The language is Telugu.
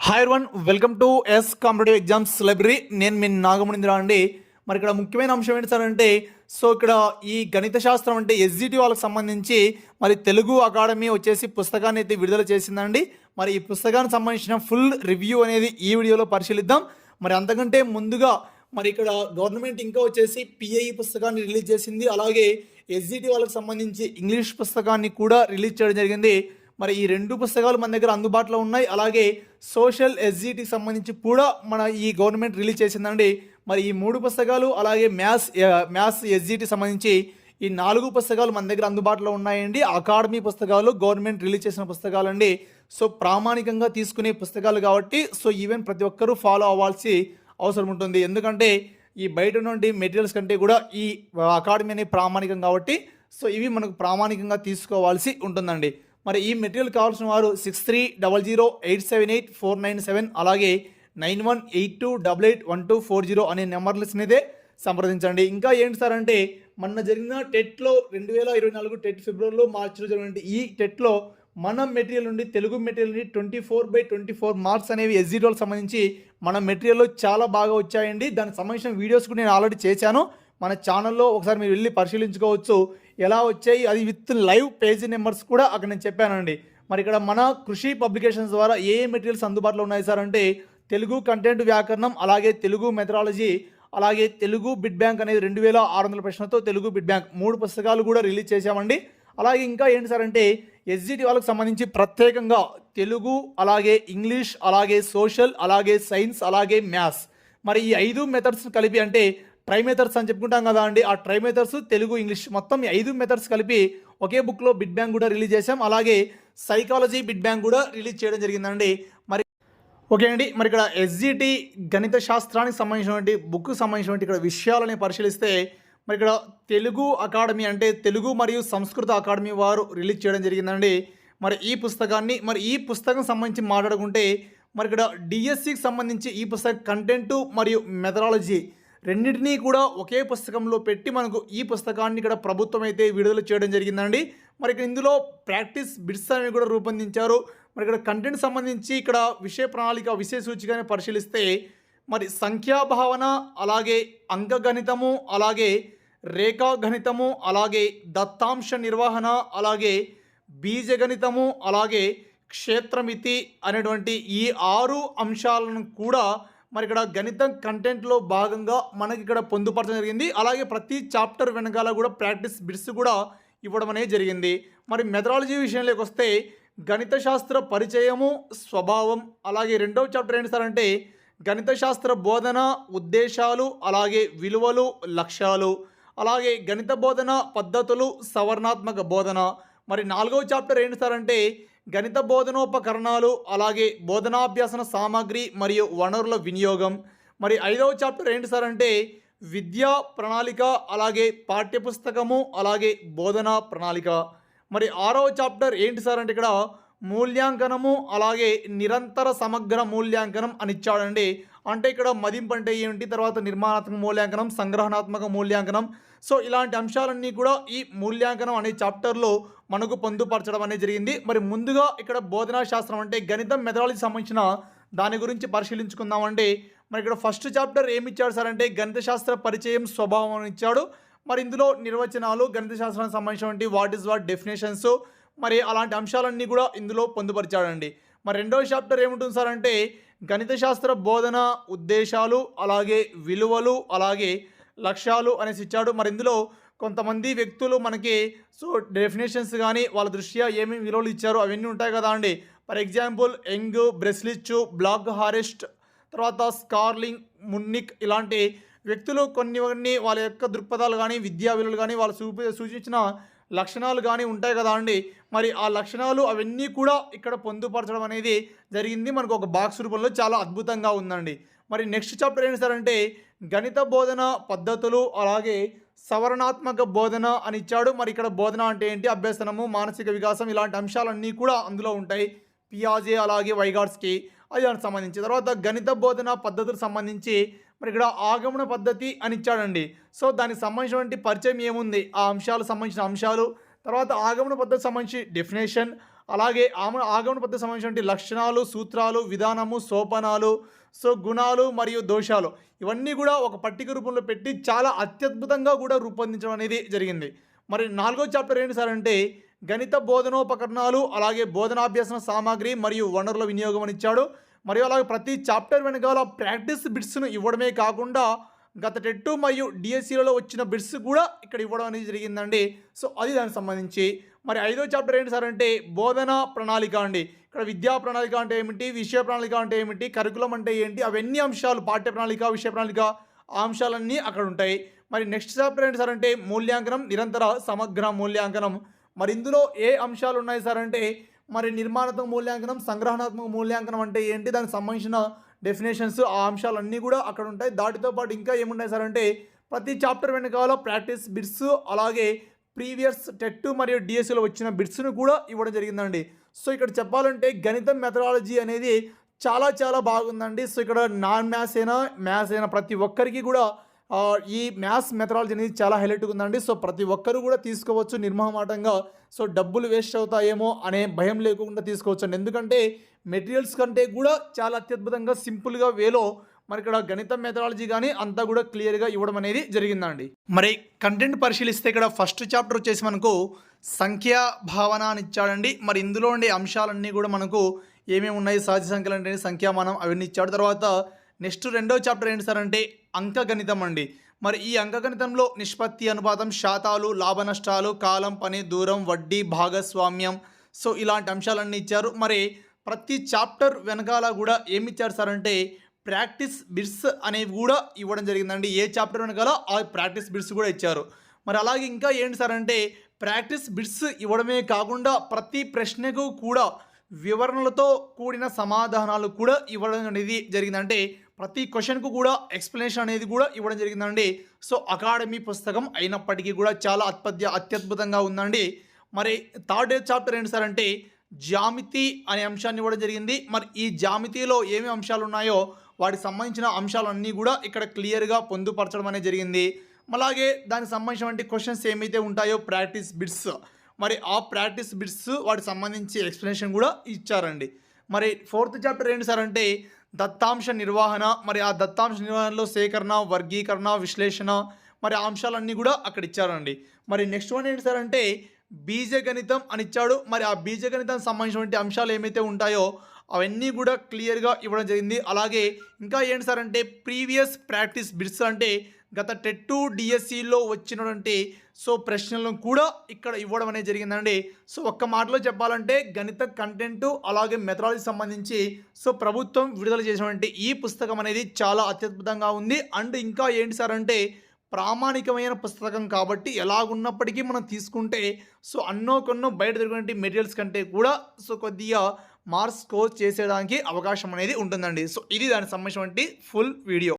Hi one welcome to S competitive exams library నేను మీ నాగమణింద్ర అండి. మరి ఇక్కడ ముఖ్యమైన అంశం ఏంటి సార్ అంటే సో ఇక్కడ ఈ గణిత శాస్త్రం అంటే ఎస్జిటి వాళ్ళకి సంబంధించి మరి తెలుగు అకాడమీ వచ్చేసి పుస్తకాన్ని అయితే విడుదల చేసిందండి. మరి ఈ పుస్తకానికి సంబంధించిన ఫుల్ రివ్యూ అనేది ఈ వీడియోలో పరిశీలిద్దాం. మరి అంతకంటే ముందుగా మరి ఇక్కడ గవర్నమెంట్ ఇంకా వచ్చేసి పిఐ పుస్తకాన్ని రిలీజ్ చేసింది. అలాగే ఎస్జిటి వాళ్ళకి సంబంధించి ఇంగ్లీష్ పుస్తకాన్ని కూడా రిలీజ్ చేయడం జరిగింది. మరి ఈ రెండు పుస్తకాలు మన దగ్గర అందుబాటులో ఉన్నాయి. అలాగే సోషల్ ఎస్జిటికి సంబంధించి కూడా మన ఈ గవర్నమెంట్ రిలీజ్ చేసిందండి. మరి ఈ మూడు పుస్తకాలు అలాగే మ్యాథ్స్ మ్యాథ్స్ ఎస్జిటి సంబంధించి ఈ నాలుగు పుస్తకాలు మన దగ్గర అందుబాటులో ఉన్నాయండి. అకాడమీ పుస్తకాలు గవర్నమెంట్ రిలీజ్ చేసిన పుస్తకాలు అండి సో ప్రామాణికంగా తీసుకునే పుస్తకాలు కాబట్టి సో ఈవెన్ ప్రతి ఒక్కరూ ఫాలో అవ్వాల్సి అవసరం ఉంటుంది. ఎందుకంటే ఈ బయట నుండి మెటీరియల్స్ కంటే కూడా ఈ అకాడమీ అనేది ప్రామాణికం కాబట్టి సో ఇవి మనకు ప్రామాణికంగా తీసుకోవాల్సి ఉంటుందండి. మరి ఈ మెటీరియల్ కావాల్సిన వారు six three double zero eight seven eight four nine seven అలాగే nine one eight two double eight one two four zero అనే నెంబర్లస్నిదే సంప్రదించండి. ఇంకా ఏంటి సార్ అంటే మొన్న జరిగిన టెట్లో రెండు వేల ఇరవై నాలుగు టెట్ ఫిబ్రవరిలో మార్చిలో జరిగిన ఈ టెట్లో మన మెటీరియల్ నుండి తెలుగు మెటీరియల్ నుండి twenty four by twenty four marks అనేవి ఎస్జీడోలకు సంబంధించి మన మెటీరియల్లో చాలా బాగా వచ్చాయండి. దానికి సంబంధించిన వీడియోస్ కూడా నేను ఆల్రెడీ చేశాను. మన ఛానల్లో ఒకసారి మీరు వెళ్ళి పరిశీలించుకోవచ్చు. ఎలా వచ్చాయి అది విత్ లైవ్ పేజీ నెంబర్స్ కూడా అక్కడ నేను చెప్పానండి. మరి ఇక్కడ మన కృషి పబ్లికేషన్స్ ద్వారా ఏ ఏ మెటీరియల్స్ అందుబాటులో ఉన్నాయి సార్ అంటే తెలుగు కంటెంట్ వ్యాకరణం అలాగే తెలుగు మెథడాలజీ అలాగే తెలుగు బిడ్ బ్యాంక్ అనేది రెండు వేల ఆరు వందల ప్రశ్నతో తెలుగు బిడ్ బ్యాంక్ మూడు పుస్తకాలు కూడా రిలీజ్ చేశామండి. అలాగే ఇంకా ఏంటి సార్ అంటే ఎస్జిటి వాళ్ళకి సంబంధించి ప్రత్యేకంగా తెలుగు అలాగే ఇంగ్లీష్ అలాగే సోషల్ అలాగే సైన్స్ అలాగే మ్యాథ్స్ మరి ఈ ఐదు మెథడ్స్ కలిపి అంటే ట్రై మెథడ్స్ అని చెప్పుకుంటాం కదా అండి. ఆ ట్రై మెథడ్స్ తెలుగు ఇంగ్లీష్ మొత్తం ఐదు మెథడ్స్ కలిపి ఒకే బుక్లో బిడ్ బ్యాంగ్ కూడా రిలీజ్ చేశాం. అలాగే సైకాలజీ బిడ్ బ్యాంగ్ కూడా రిలీజ్ చేయడం జరిగిందండి. మరి ఓకే అండి. మరి ఇక్కడ ఎస్జిటి గణిత శాస్త్రానికి సంబంధించినటువంటి బుక్కు సంబంధించినటువంటి ఇక్కడ విషయాలని పరిశీలిస్తే మరి ఇక్కడ తెలుగు అకాడమీ అంటే తెలుగు మరియు సంస్కృత అకాడమీ వారు రిలీజ్ చేయడం జరిగిందండి. మరి ఈ పుస్తకాన్ని మరి ఈ పుస్తకం సంబంధించి మాట్లాడుకుంటే మరి ఇక్కడ డిఎస్సికి సంబంధించి ఈ పుస్తకం కంటెంటు మరియు మెథడాలజీ రెండింటినీ కూడా ఒకే పుస్తకంలో పెట్టి మనకు ఈ పుస్తకాన్ని ఇక్కడ ప్రభుత్వం అయితే విడుదల చేయడం జరిగిందండి. మరి ఇక్కడ ఇందులో ప్రాక్టీస్ బిట్స్ అనేవి కూడా రూపొందించారు. మరి ఇక్కడ కంటెంట్ సంబంధించి ఇక్కడ విషయ ప్రణాళిక విషయ సూచికని పరిశీలిస్తే మరి సంఖ్యాభావన అలాగే అంకగణితము అలాగే రేఖాగణితము అలాగే దత్తాంశ నిర్వహణ అలాగే బీజగణితము అలాగే క్షేత్రమితి అనేటువంటి ఈ ఆరు అంశాలను కూడా మరి ఇక్కడ గణితం కంటెంట్లో భాగంగా మనకి ఇక్కడ పొందుపరచడం జరిగింది. అలాగే ప్రతి చాప్టర్ వెనకాల కూడా ప్రాక్టీస్ బిట్స్ కూడా ఇవ్వడం అనేది జరిగింది. మరి మెథడాలజీ విషయంలోకి వస్తే గణిత శాస్త్ర పరిచయము స్వభావం అలాగే రెండవ చాప్టర్ ఏంటి సార్ అంటే గణిత శాస్త్ర బోధన ఉద్దేశాలు అలాగే విలువలు లక్ష్యాలు అలాగే గణిత బోధన పద్ధతులు సవర్ణాత్మక బోధన. మరి నాలుగవ చాప్టర్ ఏంటి సార్ అంటే గణిత బోధనోపకరణాలు అలాగే బోధనాభ్యాసన సామాగ్రి మరియు వనరుల వినియోగం. మరి ఐదవ చాప్టర్ ఏంటి సార్ అంటే విద్యా ప్రణాళిక అలాగే పాఠ్యపుస్తకము అలాగే బోధనా ప్రణాళిక. మరి ఆరవ చాప్టర్ ఏంటి సార్ అంటే ఇక్కడ మూల్యాంకనము అలాగే నిరంతర సమగ్ర మూల్యాంకనం అని ఇచ్చాడండి అంటే ఇక్కడ మదింపు అంటే ఏంటి? తర్వాత నిర్మాణాత్మక మూల్యాంకనం సంగ్రహణాత్మక మూల్యాంకనం. సో ఇలాంటి అంశాలన్నీ కూడా ఈ మూల్యాంకనం అనే చాప్టర్లో మనకు పొందుపరచడం అనేది జరిగింది. మరి ముందుగా ఇక్కడ బోధనా శాస్త్రం అంటే గణితం మెథడాలజీ సంబంధించిన దాని గురించి పరిశీలించుకుందామంటే మరి ఇక్కడ ఫస్ట్ చాప్టర్ ఏమి ఇచ్చాడు సార్ అంటే గణిత శాస్త్ర పరిచయం స్వభావం ఇచ్చాడు. మరి ఇందులో నిర్వచనాలు గణిత శాస్త్రానికి సంబంధించినటువంటి వాట్ ఇస్ వాట్ డెఫినేషన్స్ మరి అలాంటి అంశాలన్నీ కూడా ఇందులో పొందుపరిచాడండి. మరి రెండవ చాప్టర్ ఏముంటుంది సార్ అంటే గణిత శాస్త్ర బోధన ఉద్దేశాలు అలాగే విలువలు అలాగే లక్ష్యాలు అనేసి ఇచ్చాడు. మరి ఇందులో కొంతమంది వ్యక్తులు మనకి సో డెఫినేషన్స్ కానీ వాళ్ళ దృష్ట్యా ఏమేమి విలువలు ఇచ్చారో అవన్నీ ఉంటాయి కదా అండి. ఫర్ ఎగ్జాంపుల్ యంగ్ బ్రెస్లిచ్ బ్లాక్ హారెస్ట్ తర్వాత స్కార్లింగ్ మున్నిక్ ఇలాంటి వ్యక్తులు కొన్ని కొన్ని వాళ్ళ యొక్క దృక్పథాలు కానీ విద్యా విలువలు కానీ వాళ్ళు చూపి సూచించిన లక్షణాలు కానీ ఉంటాయి కదా అండి. మరి ఆ లక్షణాలు అవన్నీ కూడా ఇక్కడ పొందుపరచడం అనేది జరిగింది. మనకు ఒక బాక్స్ రూపంలో చాలా అద్భుతంగా ఉందండి. మరి నెక్స్ట్ చాప్టర్ ఏంటి సార్ అంటే గణిత బోధన పద్ధతులు అలాగే సవరణాత్మక బోధన అని ఇచ్చాడు. మరి ఇక్కడ బోధన అంటే ఏంటి? అభ్యసనము మానసిక వికాసం ఇలాంటి అంశాలన్నీ కూడా అందులో ఉంటాయి. పియాజే అలాగే వైగాడ్స్కి అది దానికి సంబంధించి. తర్వాత గణిత బోధన పద్ధతులకు సంబంధించి మరి ఇక్కడ ఆగమన పద్ధతి అని ఇచ్చాడండి. సో దానికి సంబంధించినటువంటి పరిచయం ఏముంది? ఆ అంశాలకు సంబంధించిన అంశాలు తర్వాత ఆగమన పద్ధతికి సంబంధించి డెఫినేషన్ అలాగే ఆమ ఆగమన పద్ధతి సంబంధించిన లక్షణాలు సూత్రాలు విధానము సోపనాలు సో గుణాలు మరియు దోషాలు. ఇవన్నీ కూడా ఒక పట్టిక రూపంలో పెట్టి చాలా అత్యద్భుతంగా కూడా రూపొందించడం అనేది జరిగింది. మరి నాలుగో చాప్టర్ ఏంటి సార్ అంటే గణిత బోధనోపకరణాలు అలాగే బోధనాభ్యాసన సామాగ్రి మరియు వనరుల వినియోగం అని ఇచ్చాడు. మరియు అలాగే ప్రతి చాప్టర్ వెనకాల ప్రాక్టీస్ బిట్స్ను ఇవ్వడమే కాకుండా గత టెట్టు మరియు డిఎస్సిలలో వచ్చిన బిట్స్ కూడా ఇక్కడ ఇవ్వడం అనేది జరిగిందండి. సో అది దానికి సంబంధించి. మరి ఐదో చాప్టర్ ఏంటి సార్ అంటే బోధన ప్రణాళిక అండి. ఇక్కడ విద్యా ప్రణాళిక అంటే ఏమిటి? విషయ ప్రణాళిక అంటే ఏమిటి? కరికులం అంటే ఏంటి? అవన్నీ అంశాలు పాఠ్య ప్రణాళిక విషయ ప్రణాళిక అంశాలన్నీ అక్కడ ఉంటాయి. మరి నెక్స్ట్ చాప్టర్ ఏంటి సార్ అంటే మూల్యాంకనం నిరంతర సమగ్ర మూల్యాంకనం. మరి ఇందులో ఏ అంశాలు ఉన్నాయి సార్ అంటే మరి నిర్మాణాత్మక మూల్యాంకనం సంగ్రహణాత్మక మూల్యాంకనం అంటే ఏంటి? దానికి సంబంధించిన డెఫినేషన్స్ ఆ అంశాలన్నీ కూడా అక్కడ ఉంటాయి. దాటితో పాటు ఇంకా ఏమున్నాయి సార్ అంటే ప్రతి చాప్టర్ వెనకాల ప్రాక్టీస్ బిట్స్ అలాగే ప్రీవియస్ టెట్ మరియు డిఎస్సిలో వచ్చిన బిట్స్ను కూడా ఇవ్వడం జరిగిందండి. సో ఇక్కడ చెప్పాలంటే గణితం మెథడాలజీ అనేది చాలా చాలా బాగుందండి. సో ఇక్కడ నాన్ మ్యాథ్స్ అయినా మ్యాథ్స్ అయినా ప్రతి ఒక్కరికి కూడా ఈ మ్యాథ్స్ మెథడాలజీ అనేది చాలా హైలైట్గా ఉందండి. సో ప్రతి ఒక్కరు కూడా తీసుకోవచ్చు నిర్మహమాటంగా. సో డబ్బులు వేస్ట్ అవుతాయేమో అనే భయం లేకుండా తీసుకోవచ్చు ఎందుకంటే మెటీరియల్స్ కంటే కూడా చాలా అత్యద్భుతంగా సింపుల్గా వేలో మరి ఇక్కడ గణిత మెథడాలజీ కానీ అంతా కూడా క్లియర్గా ఇవ్వడం అనేది జరిగిందండి. మరి కంటెంట్ పరిశీలిస్తే ఇక్కడ ఫస్ట్ చాప్టర్ వచ్చేసి మనకు సంఖ్యా భావన అని ఇచ్చాడండి. మరి ఇందులో ఉండే అంశాలన్నీ కూడా మనకు ఏమేమి ఉన్నాయి? సహజ సంఖ్యలు అంటే సంఖ్యామానం అవన్నీ ఇచ్చాడు. తర్వాత నెక్స్ట్ రెండో చాప్టర్ ఏంటి సార్ అంటే అంకగణితం అండి. మరి ఈ అంకగణితంలో నిష్పత్తి అనుపాతం శాతాలు లాభ నష్టాలు కాలం పని దూరం వడ్డీ భాగస్వామ్యం. సో ఇలాంటి అంశాలన్నీ ఇచ్చారు. మరి ప్రతి చాప్టర్ వెనకాల కూడా ఏమి ఇచ్చారు సార్ అంటే ప్రాక్టీస్ బిట్స్ అనేవి కూడా ఇవ్వడం జరిగిందండి. ఏ చాప్టర్ వెనకాల ఆ ప్రాక్టీస్ బిట్స్ కూడా ఇచ్చారు. మరి అలాగే ఇంకా ఏంటి సార్ అంటే ప్రాక్టీస్ బిట్స్ ఇవ్వడమే కాకుండా ప్రతి ప్రశ్నకు కూడా వివరణలతో కూడిన సమాధానాలు కూడా ఇవ్వడం అనేది జరిగిందంటే ప్రతి క్వశ్చన్కు కూడా ఎక్స్ప్లెనేషన్ అనేది కూడా ఇవ్వడం జరిగిందండి. సో అకాడమీ పుస్తకం అయినప్పటికీ కూడా చాలా అత్పద్య అత్యద్భుతంగా ఉందండి. మరి థర్డ్ చాప్టర్ ఏంటి సార్ అంటే జామితి అనే అంశాన్ని ఇవ్వడం జరిగింది. మరి ఈ జామితిలో ఏమేమి అంశాలు ఉన్నాయో వాటికి సంబంధించిన అంశాలన్నీ కూడా ఇక్కడ క్లియర్గా పొందుపరచడం అనేది జరిగింది. అలాగే దానికి సంబంధించినటువంటి క్వశ్చన్స్ ఏమైతే ఉంటాయో ప్రాక్టీస్ బిట్స్. మరి ఆ ప్రాక్టీస్ బిట్స్ వాటికి సంబంధించి ఎక్స్ప్లెనేషన్ కూడా ఇచ్చారండి. మరి ఫోర్త్ చాప్టర్ ఏంటి సార్ అంటే దత్తాంశ నిర్వహణ మరి ఆ దత్తాంశ నిర్వహణలో సేకరణ వర్గీకరణ విశ్లేషణ మరి ఆ అంశాలన్నీ కూడా అక్కడ ఇచ్చారండి. మరి నెక్స్ట్ వన్ ఏంటి సార్ అంటే బీజగణితం అని ఇచ్చాడు. మరి ఆ బీజగణితం సంబంధించినటువంటి అంశాలు ఏమైతే ఉంటాయో అవన్నీ కూడా క్లియర్గా ఇవ్వడం జరిగింది. అలాగే ఇంకా ఏంటి సార్ అంటే ప్రీవియస్ ప్రాక్టీస్ బిట్స్ అంటే గత టెట్టు డిఎస్సిలో వచ్చినటువంటి సో ప్రశ్నలను కూడా ఇక్కడ ఇవ్వడం అనేది జరిగిందండి. సో ఒక్క మాటలో చెప్పాలంటే గణిత కంటెంట్ అలాగే మెథడాలజీ సంబంధించి సో ప్రభుత్వం విడుదల చేసినటువంటి ఈ పుస్తకం అనేది చాలా అత్యద్భుతంగా ఉంది. అండ్ ఇంకా ఏంటి సార్ అంటే ప్రామాణికమైన పుస్తకం కాబట్టి ఎలాగున్నప్పటికీ మనం తీసుకుంటే సో అన్నో కొన్నో బయట దొరికినటువంటి మెటీరియల్స్ కంటే కూడా సో కొద్దిగా మార్క్స్ స్కోర్ చేసేదానికి అవకాశం అనేది ఉంటుందండి. సో ఇది దానికి సంబంధించినటువంటి ఫుల్ వీడియో.